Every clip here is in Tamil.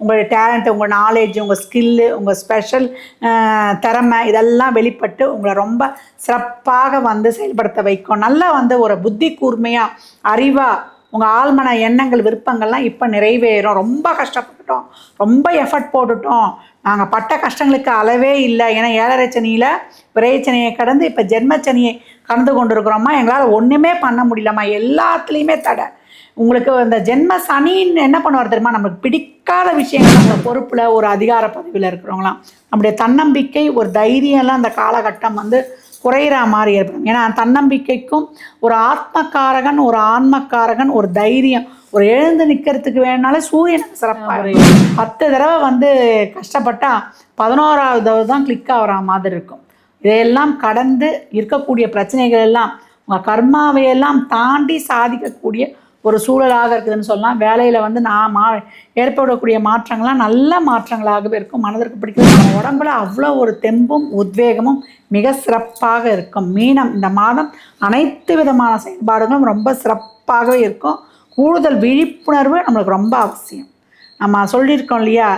உங்களுடைய டேலண்ட் உங்கள் நாலேஜ் உங்கள் ஸ்கில்லு உங்கள் ஸ்பெஷல் திறமை இதெல்லாம் வெளிப்பட்டு உங்களை ரொம்ப சிறப்பாக வந்து செயல்படுத்த வைக்கும். நல்லா வந்து ஒரு புத்தி கூர்மையாக அறிவாக உங்கள் ஆழ்மன எண்ணங்கள் விருப்பங்கள்லாம் இப்போ நிறைவேறும். ரொம்ப கஷ்டப்பட்டுட்டோம். ரொம்ப எஃபர்ட் போட்டுட்டோம். நாங்கள் பட்ட கஷ்டங்களுக்கு அளவே இல்லை. ஏன்னா ஏழரை சனியில் விரைச்சனியை கடந்து இப்போ ஜென்மச்சனியை கடந்து கொண்டு இருக்கிறோமா எங்களால் ஒன்றுமே பண்ண முடியலம்மா. எல்லாத்துலேயுமே தடை. உங்களுக்கு இந்த ஜென்ம சனின்னு என்ன பண்ணுவார் தெரியுமா? நமக்கு பிடிக்காத விஷயங்கள் நம்ம பொறுப்பில் ஒரு அதிகார பதவியில் இருக்கிறவங்களாம். நம்முடைய தன்னம்பிக்கை ஒரு தைரியம்லாம் அந்த காலகட்டம் வந்து குறையிற மாதிரி ஏற்படும். ஏன்னா தன்னம்பிக்கைக்கும் ஒரு ஆத்மக்காரகன் ஒரு ஆன்மக்காரகன் ஒரு தைரியம் ஒரு எழுந்து நிற்கிறதுக்கு வேணுனாலே சூரியனுக்கு சிறப்பாக பத்து தடவை வந்து கஷ்டப்பட்டா பதினோராவது தடவை தான் கிளிக் ஆகிற மாதிரி இருக்கும். இதையெல்லாம் கடந்து இருக்கக்கூடிய பிரச்சனைகள் எல்லாம் உங்கள் கர்மாவையெல்லாம் தாண்டி சாதிக்கக்கூடிய ஒரு சூழலாக இருக்குதுன்னு சொல்லலாம். வேலையில் வந்து நான் மா ஏற்படக்கூடிய மாற்றங்கள்லாம் நல்ல மாற்றங்களாகவே இருக்கும். மனதிற்கு பிடிக்கும். நம்ம உடம்புல அவ்வளோ ஒரு தெம்பும் உத்வேகமும் மிக சிறப்பாக இருக்கும். மீனம் இந்த மாதம் அனைத்து விதமான செயல்பாடுகளும் ரொம்ப சிறப்பாகவே இருக்கும். கூடுதல் விழிப்புணர்வு நம்மளுக்கு ரொம்ப அவசியம். நம்ம சொல்லியிருக்கோம் இல்லையா?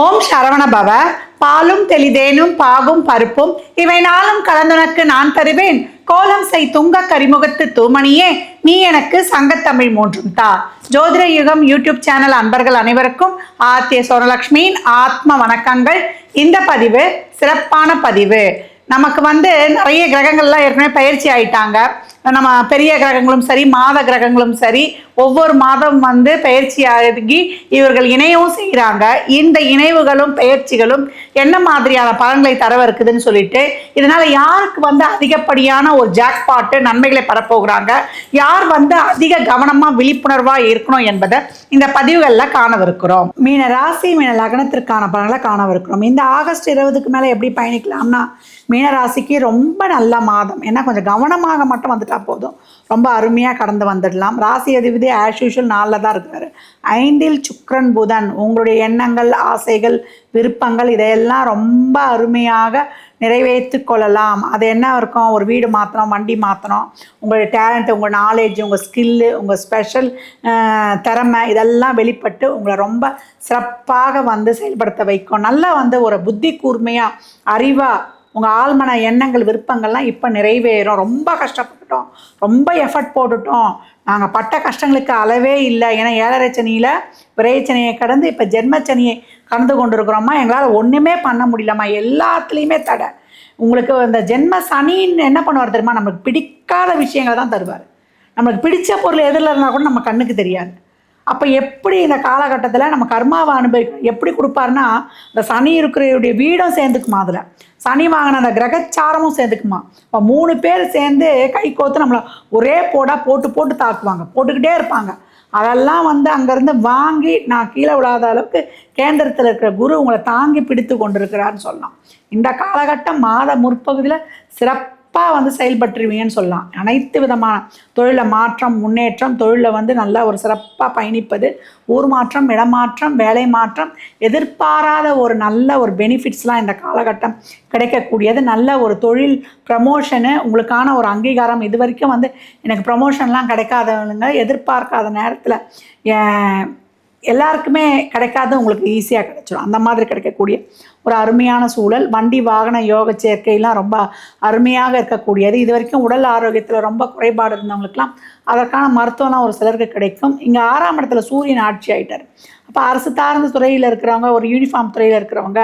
ஓம் சரவண பவ. பாலும் தெளிதேனும் பாகும் பருப்பும். இவை நாளும் கலந்துனக்கு நான் தருவேன். கோலம் செய் துங்க கரிமுகத்து தூமணியே. நீ எனக்கு சங்கத்தமிழ் மூன்றும் தா. ஜோதிட யுகம் யூடியூப் சேனல் அன்பர்கள் அனைவருக்கும் ஆத்திய சோனலக்ஷ்மியின் ஆத்ம வணக்கங்கள். இந்த பதிவு சிறப்பான பதிவு. நமக்கு வந்து நிறைய கிரகங்கள்லாம் ஏற்கனவே பயிற்சி ஆயிட்டாங்க. நம்ம பெரிய கிரகங்களும் சரி மாத கிரகங்களும் சரி ஒவ்வொரு மாதம் வந்து பயிற்சியாகி இவர்கள் இணையவும் செய்கிறாங்க இந்த இணைவுகளும் பயிற்சிகளும் என்ன மாதிரியான பலன்களை தரவ இருக்குதுன்னு சொல்லிட்டு இதனால யாருக்கு வந்து அதிகப்படியான ஒரு ஜாக்பாட்டு நன்மைகளை பரப்போகிறாங்க யார் வந்து அதிக கவனமாக விழிப்புணர்வாக இருக்கணும் என்பதை இந்த பதிவுகளில் காணவிருக்கிறோம். மீன ராசி மீன லக்னத்திற்கான பலன்களை காணவிருக்கிறோம். இந்த ஆகஸ்ட் இருபதுக்கு மேலே எப்படி பயணிக்கலாம்னா மீனராசிக்கு ரொம்ப நல்ல மாதம். ஏன்னா கொஞ்சம் கவனமாக மட்டும் வந்துட்டா போதும். ரொம்ப அருமையாக கடந்து வந்துடலாம். ராசி அதிபதி ஆஸ் யூஷுவல் நாளில் தான் இருக்கார். ஐந்தில் சுக்ரன் புதன். உங்களுடைய எண்ணங்கள் ஆசைகள் விருப்பங்கள் இதையெல்லாம் ரொம்ப அருமையாக நிறைவேற்றி கொள்ளலாம். அது என்ன இருக்கும்? ஒரு வீடு மாற்றணும் வண்டி மாற்றணும் உங்களுடைய டேலண்ட் உங்கள் நாலேஜ் உங்கள் ஸ்கில்லு உங்கள் ஸ்பெஷல் திறமை இதெல்லாம் வெளிப்பட்டு உங்களை ரொம்ப சிறப்பாக வந்து செயல்படுத்த வைக்கும். நல்லா வந்து ஒரு புத்தி கூர்மையாக அறிவாக உங்கள் ஆழ்மன எண்ணங்கள் விருப்பங்கள்லாம் இப்போ நிறைவேறும். ரொம்ப கஷ்டப்பட்டுட்டோம். ரொம்ப எஃபர்ட் போட்டுட்டோம். நாங்கள் பட்ட கஷ்டங்களுக்கு அளவே இல்லை. ஏன்னா ஏழரை சனியில் விரைச்சனியை கடந்து இப்போ ஜென்மச்சனியை கடந்து கொண்டு இருக்கிறோமா எங்களால் ஒன்றுமே பண்ண முடியலம்மா. எல்லாத்துலேயுமே தடை. உங்களுக்கு இந்த ஜென்ம சனின்னு என்ன பண்ணுவார் தெரியுமா? நமக்கு பிடிக்காத விஷயங்களை தான் தருவார். நம்மளுக்கு பிடிச்ச பொருள் எதில் இருந்தால் கூட நம்ம கண்ணுக்கு தெரியாது. அப்போ எப்படி இந்த காலகட்டத்தில் நம்ம கர்மாவை அனுபவிக்கணும் எப்படி கொடுப்பாருன்னா இந்த சனி இருக்கிறவருடைய வீடும் சேர்ந்துக்குமா அதில். சனி வாங்கின அந்த கிரகச்சாரமும் சேர்ந்துக்குமா. இப்போ மூணு பேர் சேர்ந்து கை கோத்து நம்மளை ஒரே போடா போட்டு போட்டு தாக்குவாங்க. போட்டுக்கிட்டே இருப்பாங்க. அதெல்லாம் வந்து அங்கேருந்து வாங்கி நான் கீழே விழாத அளவுக்கு கேந்திரத்தில் இருக்கிற குரு உங்களை தாங்கி பிடித்து கொண்டிருக்கிறான்னு சொல்லலாம். இந்த காலகட்டம் மாத முற்பகுதியில் சிறப்பு சிறப்பாக வந்து செயல்பட்டுருவீங்கன்னு சொல்லலாம். அனைத்து விதமான தொழிலில் மாற்றம் முன்னேற்றம் தொழிலில் வந்து நல்லா ஒரு சிறப்பாக பயணிப்பது ஊர் மாற்றம் இடமாற்றம் வேலை மாற்றம் எதிர்பாராத ஒரு நல்ல ஒரு பெனிஃபிட்ஸ்லாம் இந்த காலகட்டம் கிடைக்கக்கூடியது. நல்ல ஒரு தொழில் ப்ரமோஷனு உங்களுக்கான ஒரு அங்கீகாரம். இது வரைக்கும் வந்து எனக்கு ப்ரமோஷன்லாம் கிடைக்காதவங்க எதிர்பார்க்காத நேரத்தில் எல்லாருக்குமே கிடைக்காத உங்களுக்கு ஈஸியாக கிடைச்சிடும் அந்த மாதிரி கிடைக்கக்கூடிய ஒரு அருமையான சூழல். வண்டி வாகன யோக சேர்க்கையெல்லாம் ரொம்ப அருமையாக இருக்கக்கூடியது. இது வரைக்கும் உடல் ஆரோக்கியத்தில் ரொம்ப குறைபாடு இருந்தவங்களுக்குலாம் அதற்கான மருத்துவம்லாம் ஒரு சிலருக்கு கிடைக்கும். இங்கே ஆறாம் இடத்துல சூரியன் ஆட்சி ஆயிட்டார். அப்போ அரசு சார்ந்த துறையில் இருக்கிறவங்க ஒரு யூனிஃபார்ம் துறையில் இருக்கிறவங்க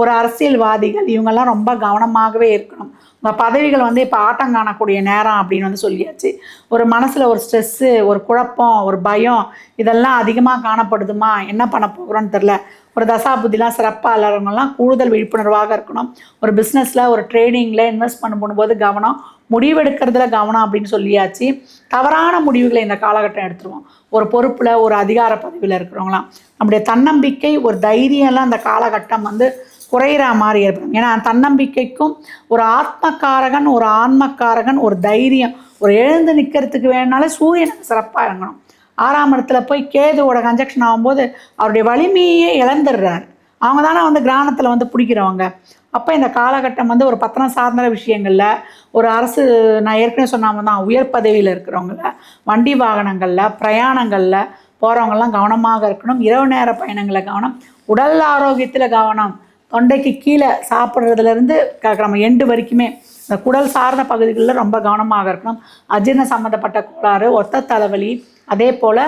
ஒரு அரசியல்வாதிகள் இவங்கெல்லாம் ரொம்ப கவனமாகவே இருக்கணும். உங்கள் பதவிகள் வந்து இப்போ ஆட்டம் காணக்கூடிய நேரம் அப்படின்னு வந்து சொல்லியாச்சு. ஒரு மனசில் ஒரு ஸ்ட்ரெஸ்ஸு ஒரு குழப்பம் ஒரு பயம் இதெல்லாம் அதிகமாக காணப்படுதுமா? என்ன பண்ண போகிறோன்னு தெரில ஒரு தசாபுத்திலாம் சிறப்பாக இல்லாதவங்கலாம் கூடுதல் விழிப்புணர்வாக இருக்கணும். ஒரு பிஸ்னஸில் ஒரு ட்ரேடிங்கில் இன்வெஸ்ட் பண்ண போகும்போது கவனம் முடிவெடுக்கிறதுல கவனம் அப்படின்னு சொல்லியாச்சு. தவறான முடிவுகளை இந்த காலகட்டம் எடுத்துருவோம். ஒரு பொறுப்பில் ஒரு அதிகார பதவியில் இருக்கிறவங்களாம் நம்முடைய தன்னம்பிக்கை ஒரு தைரியம்லாம் இந்த காலகட்டம் வந்து குறையிற மாதிரி ஏற்படும். ஏன்னா தன்னம்பிக்கைக்கும் ஒரு ஆத்மக்காரகன் ஒரு ஆன்மக்காரகன் ஒரு தைரியம் ஒரு எழுந்து நிற்கிறதுக்கு வேணுனாலே சூரியனுக்கு சிறப்பாக இறங்கணும். ஆறாம் இடத்துல போய் கேதுவோட கன்ஜெக்ஷன் ஆகும்போது அவருடைய வலிமையே இழந்துடுறார். அவங்க தானே வந்து கிராமத்தில் வந்து பிடிக்கிறவங்க. அப்போ இந்த காலகட்டம் வந்து ஒரு பத்திரம் சார்ந்த விஷயங்களில் ஒரு அரசு நான் ஏற்கனவே சொன்னாம தான் உயர் பதவியில் இருக்கிறவங்கள வண்டி வாகனங்களில் பிரயாணங்களில் போகிறவங்கெல்லாம் கவனமாக இருக்கணும். இரவு நேர பயணங்களை கவனம் உடல் ஆரோக்கியத்தில் கவனம். தொண்டைக்கு கீழே சாப்பிட்றதுலேருந்து நம்ம எண்டு வரைக்குமே இந்த குடல் சார்ந்த பகுதிகளில் ரொம்ப கவனமாக இருக்கணும். அஜீர்ண சம்மந்தப்பட்ட கோளாறு ஒத்த தலைவலி அதே போல்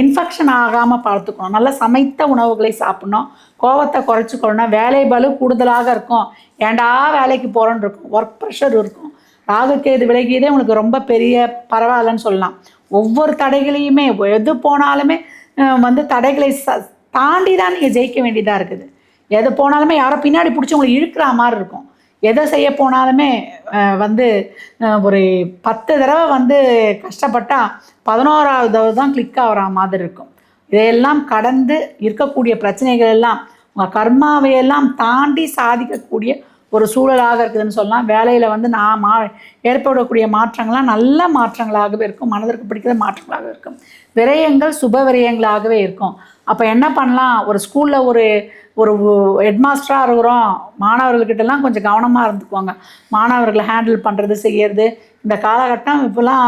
இன்ஃபெக்ஷன் ஆகாமல் பார்த்துக்கணும். நல்லா சமைத்த உணவுகளை சாப்பிட்ணும். கோவத்தை குறைச்சிக்கணும்னா வேலை பலு கூடுதலாக இருக்கும். ஏண்டா வேலைக்கு போகிறோன்னு இருக்கும். ஒர்க் ப்ரெஷர் இருக்கும். ராகுக்கேது விலகியதே உங்களுக்கு ரொம்ப பெரிய பரவாயில்லன்னு சொல்லலாம். ஒவ்வொரு தடைகளையுமே எது போனாலுமே வந்து தடைகளை ச தாண்டி தான் நீங்கள் ஜெயிக்க வேண்டியதாக இருக்குது. எது போனாலுமே யாரோ பின்னாடி பிடிச்சி உங்களை இழுக்கிற மாதிரி இருக்கும். எதை செய்ய போனாலுமே வந்து ஒரு பத்து தடவை வந்து கஷ்டப்பட்டால் பதினோராவது தடவை தான் கிளிக் ஆகிற மாதிரி இருக்கும். இதையெல்லாம் கடந்து இருக்கக்கூடிய பிரச்சனைகள் எல்லாம் உங்கள் கர்மாவையெல்லாம் தாண்டி சாதிக்கக்கூடிய ஒரு சூழலாக இருக்குதுன்னு சொல்லலாம். வேலையில் வந்து நான் மா ஏற்படக்கூடிய மாற்றங்கள்லாம் நல்ல மாற்றங்களாகவே இருக்கும். மனதிற்கு பிடிக்கிற மாற்றங்களாக இருக்கும். விரயங்கள் சுப விரயங்களாகவே இருக்கும். அப்போ என்ன பண்ணலாம்? ஒரு ஸ்கூலில் ஒரு ஒரு ஹெட்மாஸ்டராக இருக்கிறோம். மாணவர்கள்கிட்டலாம் கொஞ்சம் கவனமாக இருந்துக்குவாங்க. மாணவர்களை ஹேண்டில் பண்ணுறது செய்யறது. இந்த காலகட்டம் இப்போலாம்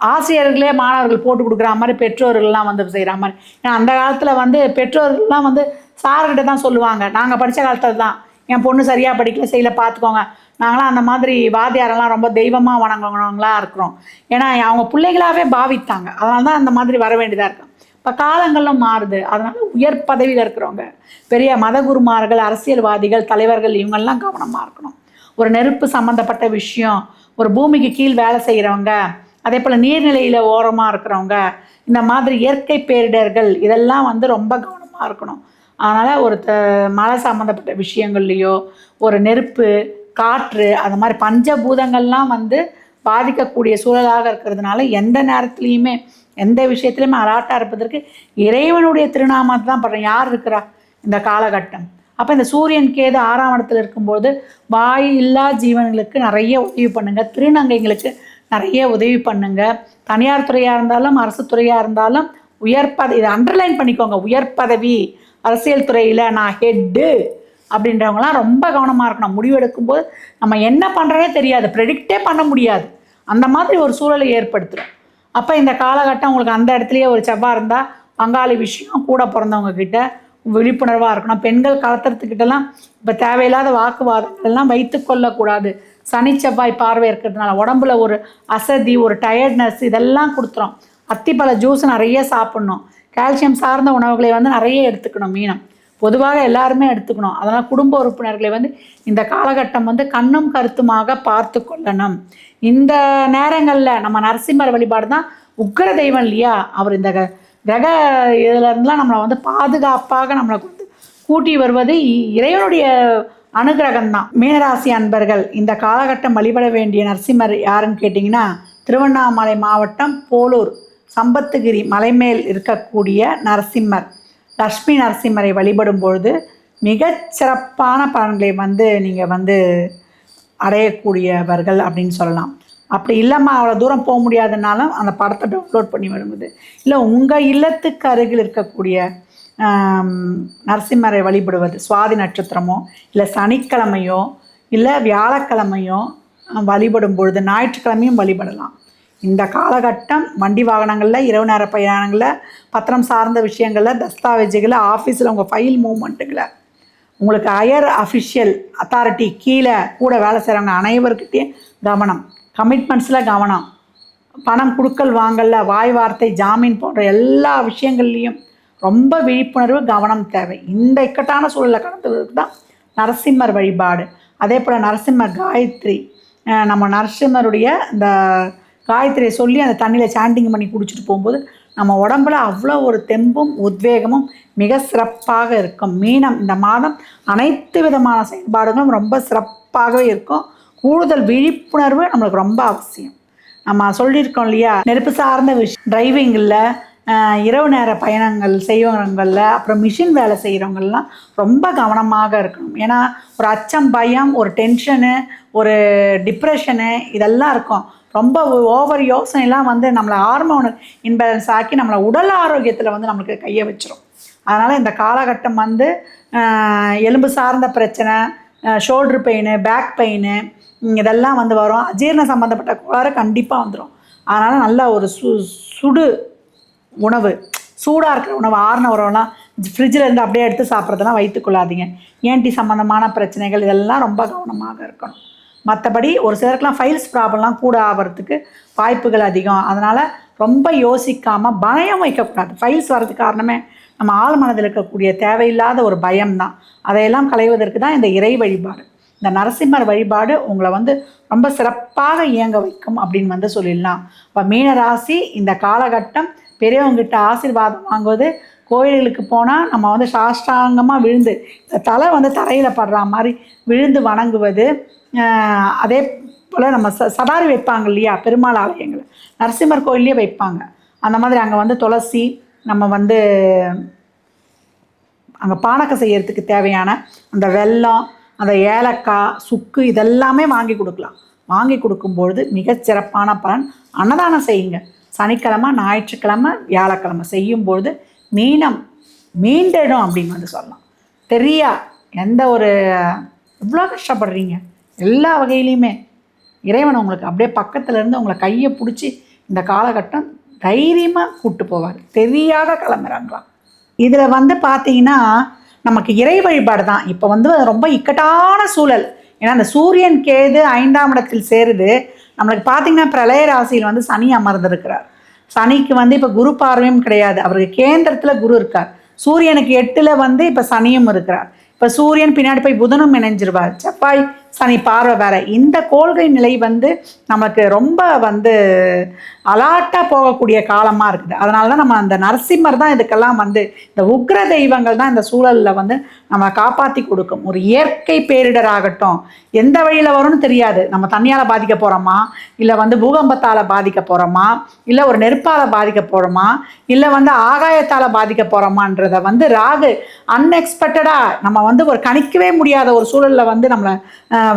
ஆசிரியர்களே மாணவர்கள் போட்டு கொடுக்குற மாதிரி பெற்றோர்கள்லாம் வந்து செய்கிற மாதிரி. ஏன்னா அந்த காலத்தில் வந்து பெற்றோர்கள்லாம் வந்து சார்கிட்ட தான் சொல்லுவாங்க. நாங்கள் படித்த காலத்தில் தான். என் பொண்ணு சரியாக படிக்கல செய்யல பார்த்துக்கோங்க நாங்களாம் அந்த மாதிரி வாத்தியாரெல்லாம் ரொம்ப தெய்வமாக வணங்குறவங்களா இருக்கிறோம். ஏன்னா அவங்க பிள்ளைகளாகவே பாவித்தாங்க. அதனால தான் அந்த மாதிரி வர வேண்டியதாக இருக்கும் இப்போ காலங்களும் மாறுது. அதனால் உயர் பதவியில் இருக்கிறவங்க பெரிய மதகுருமார்கள் அரசியல்வாதிகள் தலைவர்கள் இவங்கெல்லாம் கவனமாக இருக்கணும். ஒரு நெருப்பு சம்மந்தப்பட்ட விஷயம் ஒரு பூமிக்கு கீழ் வேலை செய்கிறவங்க அதே போல் நீர்நிலையில் ஓரமாக இருக்கிறவங்க இந்த மாதிரி இயற்கை பேரிடர்கள் இதெல்லாம் வந்து ரொம்ப கவனமாக இருக்கணும். அதனால் ஒரு த மழை சம்மந்தப்பட்ட விஷயங்கள்லையோ ஒரு நெருப்பு காற்று அந்த மாதிரி பஞ்சபூதங்கள்லாம் வந்து பாதிக்கக்கூடிய சூழலாக இருக்கிறதுனால எந்த நேரத்துலையுமே எந்த விஷயத்துலையுமே அலாட்டாக இருப்பதற்கு இறைவனுடைய திருநாமத்தை தான் படுறேன். யார் இருக்கிறா இந்த காலகட்டம்? அப்போ இந்த சூரியன் கேது ஆறாம் இடத்துல இருக்கும்போது வாய் இல்லா ஜீவன்களுக்கு நிறைய உதவி பண்ணுங்கள் திருநங்கைங்களுக்கு நிறைய உதவி பண்ணுங்கள் தனியார் துறையாக இருந்தாலும் அரசு துறையாக இருந்தாலும் உயர் பதவி இதை அண்டர்லைன் பண்ணிக்கோங்க. உயர் பதவி. அரசியல் துறையில் நான் ஹெட்டு அப்படின்றவங்களாம் ரொம்ப கவனமாக இருக்கணும். முடிவெடுக்கும்போது நம்ம என்ன பண்ணுறதே தெரியாது. ப்ரெடிக்டே பண்ண முடியாது. அந்த மாதிரி ஒரு சூழலை ஏற்படுத்துகிறோம் அப்போ இந்த காலகட்டம் உங்களுக்கு அந்த இடத்துலையே ஒரு செவ்வாய் இருந்தால் பங்காளி விஷயம் கூட பிறந்தவங்க கிட்ட விழிப்புணர்வாக இருக்கணும். பெண்கள் கலத்துறதுக்கிட்டலாம் இப்போ தேவையில்லாத வாக்குவாதங்கள்லாம் வைத்து கொள்ளக்கூடாது. சனி செவ்வாய் பார்வை இருக்கிறதுனால உடம்புல ஒரு அசதி ஒரு டயர்ட்னஸ் இதெல்லாம் கொடுத்துரும். அத்திப்பழ ஜூஸ் நிறைய சாப்பிட்ணும். கால்சியம் சார்ந்த உணவுகளை வந்து நிறைய எடுத்துக்கணும் மீனம். பொதுவாக எல்லாருமே எடுத்துக்கணும். அதனால் குடும்ப உறுப்பினர்களை வந்து இந்த காலகட்டம் வந்து கண்ணும் கருத்துமாக பார்த்து கொள்ளணும். இந்த நேரங்களில் நம்ம நரசிம்மர் வழிபாடு தான் உக்கிர தெய்வம் இல்லையா? அவர் இந்த க- கிரக இதுலேருந்துலாம் நம்மளை வந்து பாதுகாப்பாக நம்மளை வந்து கூட்டி வருவது இ- இறைவனுடைய அனுகிரகம் தான். மீனராசி அன்பர்கள் இந்த காலகட்டம் வழிபட வேண்டிய நரசிம்மர் யாருன்னு கேட்டிங்கன்னா திருவண்ணாமலை மாவட்டம் போலூர். சம்பத்துகிரி மலைமேல் இருக்கக்கூடிய நரசிம்மர். லக்ஷ்மி நரசிம்மரை வழிபடும் பொழுது மிகச்சிறப்பான பலன்களை வந்து நீங்கள் வந்து அடையக்கூடியவர்கள் அப்படின்னு சொல்லலாம். அப்படி இல்லைம்மா அவ்வளோ தூரம் போக முடியாதுனாலும் அந்த படத்தை டவுன்லோட் பண்ணி வரும்போது இல்லை உங்கள் இல்லத்துக்கு அருகில் இருக்கக்கூடிய நரசிம்மரை வழிபடுவது சுவாதி நட்சத்திரமோ இல்லை சனிக்கிழமையோ இல்லை வியாழக்கிழமையோ வழிபடும் பொழுது ஞாயிற்றுக்கிழமையும் வழிபடலாம். இந்த காலகட்டம் வண்டி வாகனங்களில் இரவு நேர பிரயாணங்களில் பத்திரம் சார்ந்த விஷயங்களில் தஸ்தாவேஜுகளை ஆஃபீஸில் உங்கள் ஃபைல் மூவ்மெண்ட்டுகளை உங்களுக்கு ஹையர் அஃபிஷியல் அத்தாரிட்டி கீழே கூட வேலை செய்கிறவங்க அனைவருக்கிட்டேயும் கவனம். கமிட்மெண்ட்ஸில் கவனம். பணம் கொடுக்கல் வாங்கல வாய் வார்த்தை ஜாமீன் போன்ற எல்லா விஷயங்கள்லையும் ரொம்ப விழிப்புணர்வு கவனம் தேவை. இந்த இக்கட்டான சூழலில் கடந்ததுக்கு தான் நரசிம்மர் வழிபாடு. அதே போல் நரசிம்மர் காயத்ரி நம்ம நரசிம்மருடைய இந்த காயத்ரியை சொல்லி அந்த தண்ணியில் சாண்டிங் பண்ணி குடிச்சிட்டு போகும்போது நம்ம உடம்புல அவ்வளோ ஒரு தெம்பும் உத்வேகமும் மிக சிறப்பாக இருக்கும். மீனம் இந்த மாதம் அனைத்து விதமான செயல்பாடுகளும் ரொம்ப சிறப்பாகவே இருக்கும். கூடுதல் விழிப்புணர்வு நம்மளுக்கு ரொம்ப அவசியம். நம்ம சொல்லியிருக்கோம் இல்லையா நெருப்பு சார்ந்த விஷயம் டிரைவிங்கில் இரவு நேர பயணங்கள் செய்வங்களில் அப்புறம் மிஷின் வேலை செய்கிறவங்கள்லாம் ரொம்ப கவனமாக இருக்கணும். ஏன்னா ஒரு அச்சம் பயம் ஒரு டென்ஷனு ஒரு டிப்ரெஷனு இதெல்லாம் இருக்கும். ரொம்ப ஓவர் யோசனைலாம் வந்து நம்மளை ஹார்மோன் இன்பேலன்ஸ் ஆக்கி நம்மளை உடல் ஆரோக்கியத்தில் வந்து நம்மளுக்கு கையை வச்சிரும். அதனால் இந்த காலகட்டம் வந்து எலும்பு சார்ந்த பிரச்சனை ஷோல்ட்ரு பெயின் பேக் பெயின் இதெல்லாம் வந்து வரும். அஜீரண சம்மந்தப்பட்ட கோளாறு கண்டிப்பாக வந்துடும் அதனால் நல்ல ஒரு சு சுடு உணவு சூடாக இருக்கிற உணவு ஆறுன உணவுலாம் ஃப்ரிட்ஜில் இருந்து அப்படியே எடுத்து சாப்பிட்றதெல்லாம் வைத்துக்கொள்ளாதீங்க ஏன்டி சம்மந்தமான பிரச்சனைகள் இதெல்லாம் ரொம்ப கவனமாக இருக்கணும். மற்றபடி ஒரு சிலருக்குலாம் ஃபைல்ஸ் ப்ராப்ளம்லாம் கூட ஆகிறதுக்கு வாய்ப்புகள் அதிகம். அதனால் ரொம்ப யோசிக்காமல் பயம் வைக்கக்கூடாது. ஃபைல்ஸ் வர்றதுக்கு காரணமே நம்ம ஆள் மனதில் இருக்கக்கூடிய தேவையில்லாத ஒரு பயம்தான். அதையெல்லாம் களைவதற்கு தான் இந்த இறை வழிபாடு. இந்த நரசிம்மர் வழிபாடு உங்களை வந்து ரொம்ப சிறப்பாக இயங்க வைக்கும் அப்படின்னு வந்து சொல்லிடலாம். இப்போ மீனராசி இந்த காலகட்டம் பெரியவங்ககிட்ட ஆசீர்வாதம் வாங்குவது கோயில்களுக்கு போனால் நம்ம வந்து சாஷ்டாங்கமாக விழுந்து இந்த தலை வந்து தரையில் படுற மாதிரி விழுந்து வணங்குவது அதே போல் நம்ம ச சவாரி வைப்பாங்க இல்லையா பெருமாள் ஆலயங்கள். நரசிம்மர் கோயில்லையே வைப்பாங்க. அந்த மாதிரி அங்கே வந்து துளசி நம்ம வந்து அங்கே பானக்கம் செய்கிறதுக்கு தேவையான அந்த வெல்லம் அந்த ஏலக்காய் சுக்கு இதெல்லாமே வாங்கி கொடுக்கலாம். வாங்கி கொடுக்கும்பொழுது மிகச்சிறப்பான பலன் அன்னதானம் செய்யுங்க. சனிக்கிழமை ஞாயிற்றுக்கிழமை வியாழக்கிழமை செய்யும்பொழுது மீனம் மீண்டிடும் அப்படின்னு வந்து சொல்லலாம். தெரியா எந்த ஒரு எவ்வளோ கஷ்டப்படுறீங்க? எல்லா வகையிலையுமே இறைவன் உங்களுக்கு அப்படியே பக்கத்துலேருந்து உங்களை கையை பிடிச்சி இந்த காலகட்டம் தைரியமாக கூப்பிட்டு போவார். தெரியாத கிளம்புறாங்களாம். இதில் வந்து பார்த்தீங்கன்னா நமக்கு இறை வழிபாடு தான் இப்போ வந்து ரொம்ப இக்கட்டான சூழல். ஏன்னா அந்த சூரியன் கேது ஐந்தாம் இடத்தில் சேருது. நம்மளுக்கு பார்த்தீங்கன்னா பிரளய ராசியில் வந்து சனி அமர்ந்திருக்கிறார். சனிக்கு வந்து இப்போ குரு பார்வையும் கிடையாது. அவருக்கு கேந்திரத்தில் குரு இருக்கார். சூரியனுக்கு எட்டில் வந்து இப்போ சனியும் இருக்கிறார். இப்போ சூரியன் பின்னாடி போய் புதனும் இணைஞ்சிருவார். செவ்வாய் சனி பார்வை வேற. இந்த கோள்கை நிலை வந்து நமக்கு ரொம்ப வந்து அலாட்டாக போகக்கூடிய காலமாக இருக்குது. அதனால தான் நம்ம அந்த நரசிம்மர் தான் இதுக்கெல்லாம் வந்து இந்த உக்ர தெய்வங்கள் தான் இந்த சூழலில் வந்து நம்ம காப்பாற்றி கொடுக்கும். ஒரு இயற்கை பேரிடர் ஆகட்டும் எந்த வழியில் வரும்னு தெரியாது. நம்ம தண்ணியால் பாதிக்க போகிறோமா இல்லை வந்து பூகம்பத்தால் பாதிக்க போகிறோமா இல்லை ஒரு நெருப்பால் பாதிக்க போகிறோமா இல்லை வந்து ஆகாயத்தால் பாதிக்க போகிறோமான்றத வந்து ராகு அன்எக்ஸ்பெக்டடாக நம்ம வந்து ஒரு கணிக்கவே முடியாத ஒரு சூழலில் வந்து நம்மளை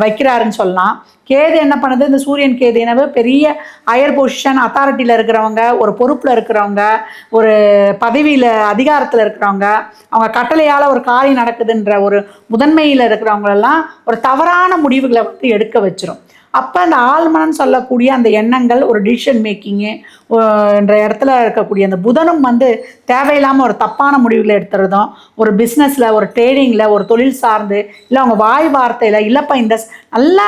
வைக்கிறாருன்னு சொல்லலாம். கேது என்ன பண்ணுது? இந்த சூரியன் கேது எனவே பெரிய ஹையர் பொசிஷன் அத்தாரிட்டியில் இருக்கிறவங்க ஒரு பொறுப்பில் இருக்கிறவங்க ஒரு பதவியில் அதிகாரத்தில் இருக்கிறவங்க அவங்க கட்டளையால் ஒரு காரியம் நடக்குதுன்ற ஒரு முதன்மையில் இருக்கிறவங்களெல்லாம் ஒரு தவறான முடிவுகளை வந்து எடுக்க வச்சிரும். அப்போ அந்த ஆழ்மனன்னு சொல்லக்கூடிய அந்த எண்ணங்கள் ஒரு டிசிஷன் மேக்கிங்கு என்ற இடத்துல இருக்கக்கூடிய அந்த புதனும் வந்து தேவையில்லாமல் ஒரு தப்பான முடிவுகளை எடுத்துறதும் ஒரு பிஸ்னஸில் ஒரு ட்ரேடிங்கில் ஒரு தொழில் சார்ந்து இல்லை அவங்க வாய் வார்த்தையில் இல்லைப்பா இந்த நல்லா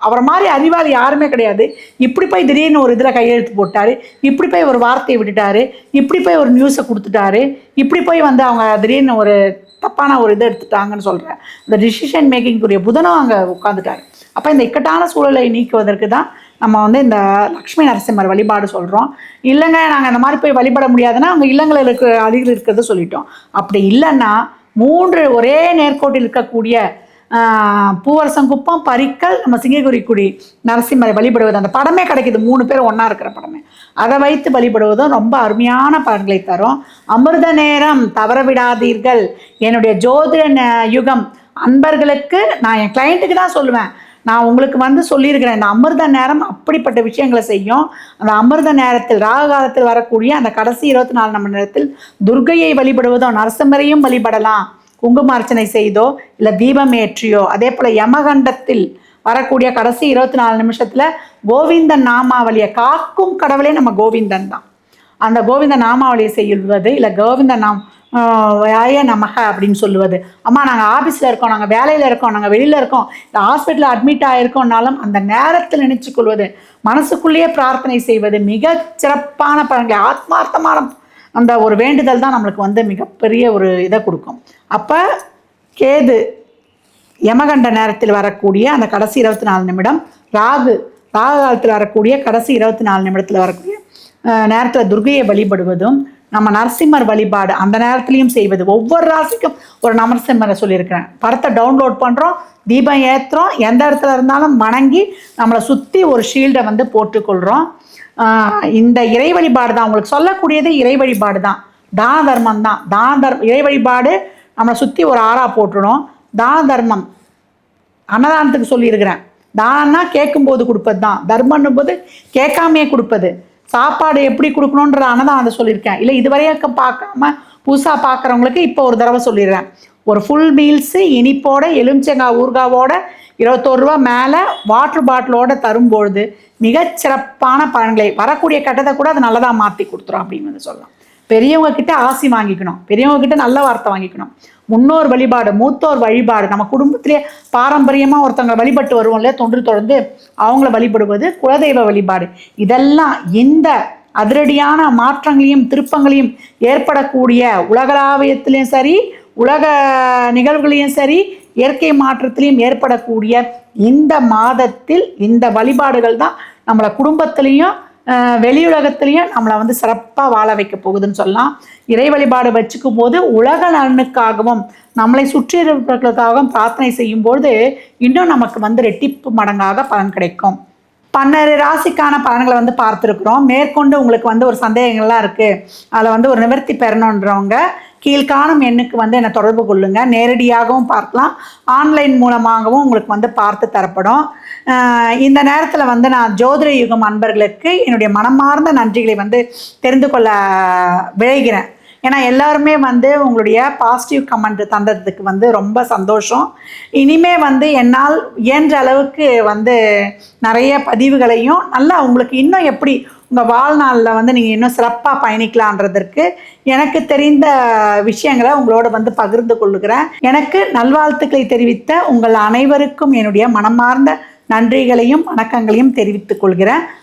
அவரை மாதிரி அறிவாளி யாருமே கிடையாது. இப்படி போய் திடீர்னு ஒரு இதில் கையெழுத்து போட்டார் இப்படி போய் ஒரு வார்த்தையை விட்டுட்டாரு இப்படி போய் ஒரு நியூஸை கொடுத்துட்டாரு இப்படி போய் வந்து அவங்க திடீர்னு ஒரு தப்பான ஒரு இதை எடுத்துட்டாங்கன்னு சொல்கிறேன் இந்த டிசிஷன் மேக்கிங்குரிய புதனும் அங்கே உட்காந்துட்டாரு அப்போ இந்த இக்கட்டான சூழலை நீக்குவதற்கு தான் நம்ம வந்து இந்த லக்ஷ்மி நரசிம்மர் வழிபாடு சொல்கிறோம் இல்லைங்க நாங்கள் இந்த மாதிரி போய் வழிபட முடியாதுன்னா அவங்க இல்லங்களில் இருக்க அதிகம் இருக்கிறது சொல்லிட்டோம். அப்படி இல்லைன்னா மூன்று ஒரே நேர்கோட்டில் இருக்கக்கூடிய பூவரசங்குப்பம் பரிக்கல் நம்ம சிங்ககுரிக்குடி நரசிம்மரை வழிபடுவது அந்த படமே கிடைக்குது. மூணு பேர் ஒன்றா இருக்கிற படமே. அதை வைத்து வழிபடுவதும் ரொம்ப அருமையான பலன்களை தரும். அமிர்த நேரம் தவற விடாதீர்கள் என்னுடைய ஜோதிட யுகம் அன்பர்களுக்கு நான் என் கிளைண்ட்டுக்கு தான் சொல்லுவேன். நான் உங்களுக்கு வந்து சொல்லியிருக்கிறேன் இந்த அமிர்த நேரம் அப்படிப்பட்ட விஷயங்களை செய்யும். அந்த அமிர்த நேரத்தில் ராகு காலத்தில் வரக்கூடிய அந்த கடைசி இருபத்தி நாலு மணி நேரத்தில் துர்கையை வழிபடுவதோ நரசிம்மரையும் வழிபடலாம். குங்கும அர்ச்சனை செய்தோ இல்லை தீபம் ஏற்றியோ அதே போல் யமகண்டத்தில் வரக்கூடிய கடைசி இருபத்தி நாலு நிமிஷத்தில் கோவிந்தன் நாமாவளியை காக்கும் கடவுளே நம்ம கோவிந்தன் தான். அந்த கோவிந்த நாமாவளியை செய்வது இல்லை கோவிந்த நாம் வாய நமக அப்படின்னு சொல்லுவது. அம்மா நாங்கள் ஆஃபீஸில் இருக்கோம் நாங்கள் வேலையில் இருக்கோம் நாங்கள் வெளியில் இருக்கோம். இந்த ஹாஸ்பிட்டலில் அட்மிட் ஆகிருக்கோம்னாலும் அந்த நேரத்தில் நினச்சி கொள்வது மனசுக்குள்ளேயே பிரார்த்தனை செய்வது மிக சிறப்பான பலன்களை. ஆத்மார்த்தமான அந்த ஒரு வேண்டுதல் தான் நம்மளுக்கு வந்து மிகப்பெரிய ஒரு இதை கொடுக்கும். அப்போ கேது யமகண்ட நேரத்தில் வரக்கூடிய அந்த கடைசி இருபத்தி நாலு நிமிடம் ராகு ராகு காலத்தில் வரக்கூடிய கடைசி இருபத்தி நாலு நிமிடத்தில் வரக்கூடிய நேரத்தில் துர்கையை வழிபடுவதும் நம்ம நரசிம்மர் வழிபாடு அந்த நேரத்துலையும் செய்வது. ஒவ்வொரு ராசிக்கும் ஒரு நரசிம்மரை சொல்லியிருக்கிறேன். படத்தை டவுன்லோட் பண்ணுறோம் தீபம் ஏற்றுறோம் எந்த இடத்துல இருந்தாலும் வணங்கி நம்மளை சுற்றி ஒரு ஷீல்டை வந்து போட்டுக்கொள்கிறோம் இந்த இறை வழிபாடு தான். உங்களுக்கு சொல்லக்கூடியது இறை வழிபாடு தான். தான தர்மம் தான். தான தர்மம் இறை வழிபாடு நம்மளை சுற்றி ஒரு ஆறா போட்டுடும். தான தர்மம். அன்னதானத்துக்கு சொல்லியிருக்கிறேன். தானம்னா கேட்கும்போது கொடுப்பது தான் தர்மன்னும் போது கேட்காமையே கொடுப்பது. சாப்பாடு எப்படி கொடுக்கணுன்ற அன்னதானத்தை சொல்லியிருக்கேன். இல்லை இதுவரையும் பார்க்காம புதுசாக பார்க்குறவங்களுக்கு இப்போ ஒரு தடவை சொல்லிடுறேன். ஒரு ஃபுல் மீல்ஸு இனிப்போட எலுமிச்சங்காய் ஊர்காவோட இருபத்தோரு ரூபா மேலே வாட்டர் பாட்டிலோட தரும்பொழுது மிகச்சிறப்பான பலன்களை வரக்கூடிய கட்டத்தை கூட அது நல்லதாக மாற்றி கொடுத்துரும் அப்படின்னு வந்து சொல்லலாம். பெரியவங்க கிட்ட ஆசி வாங்கிக்கணும். பெரியவங்க கிட்ட நல்ல வார்த்தை வாங்கிக்கணும். முன்னோர் வழிபாடு மூத்தோர் வழிபாடு நம்ம குடும்பத்திலே பாரம்பரியமாக ஒருத்தவங்க வழிபட்டு வருவோம் இல்லையா? தொன்று தொடர்ந்து அவங்கள வழிபடுவது குலதெய்வ வழிபாடு. இதெல்லாம் இந்த அதிரடியான மாற்றங்களையும் திருப்பங்களையும் ஏற்படக்கூடிய உலகளாவியத்திலையும் சரி உலக நிகழ்வுகளையும் சரி இயற்கை மாற்றத்திலையும் ஏற்படக்கூடிய இந்த மாதத்தில் இந்த வழிபாடுகள் தான் நம்மளை குடும்பத்திலையும் வெளியுலகத்திலையும் நம்மளை வந்து சிறப்பாக வாழ வைக்க போகுதுன்னு சொல்லலாம். இறை வழிபாடு வச்சுக்கும் போது உலக நலனுக்காகவும் நம்மளை சுற்றி இருப்பவர்களுக்காகவும் பிரார்த்தனை செய்யும்போது இன்னும் நமக்கு வந்து ரெட்டிப்பு மடங்காக பலன் கிடைக்கும். பன்னெண்டு ராசிக்கான பலன்களை வந்து பார்த்துருக்குறோம். மேற்கொண்டு உங்களுக்கு வந்து ஒரு சந்தேகங்கள்லாம் இருக்குது அதில் வந்து ஒரு நிவர்த்தி பெறணுன்றவங்க கீழ்காணும் எண்ணுக்கு வந்து என்னை தொடர்பு கொள்ளுங்க. நேரடியாகவும் பார்க்கலாம். ஆன்லைன் மூலமாகவும் உங்களுக்கு வந்து பார்த்து தரப்படும். இந்த நேரத்தில் வந்து நான் ஜோதிட யுகம் அன்பர்களுக்கு என்னுடைய மனமார்ந்த நன்றிகளை வந்து தெரிந்து கொள்ள விழைகிறேன். ஏன்னா எல்லாருமே வந்து உங்களுடைய பாசிட்டிவ் கமெண்ட் தந்ததுக்கு வந்து ரொம்ப சந்தோஷம். இனிமே வந்து என்னால் இயன்ற அளவுக்கு வந்து நிறைய பதிவுகளையும் நல்லா உங்களுக்கு இன்னும் எப்படி உங்கள் வாழ்நாளில் வந்து நீங்கள் இன்னும் சிறப்பாக பயணிக்கலான்றதற்கு எனக்கு தெரிந்த விஷயங்களை உங்களோட வந்து பகிர்ந்து கொள்ளுகிறேன் எனக்கு நல்வாழ்த்துக்களை தெரிவித்த உங்கள் அனைவருக்கும் என்னுடைய மனமார்ந்த நன்றிகளையும் வணக்கங்களையும் தெரிவித்துக் கொள்கிறேன்.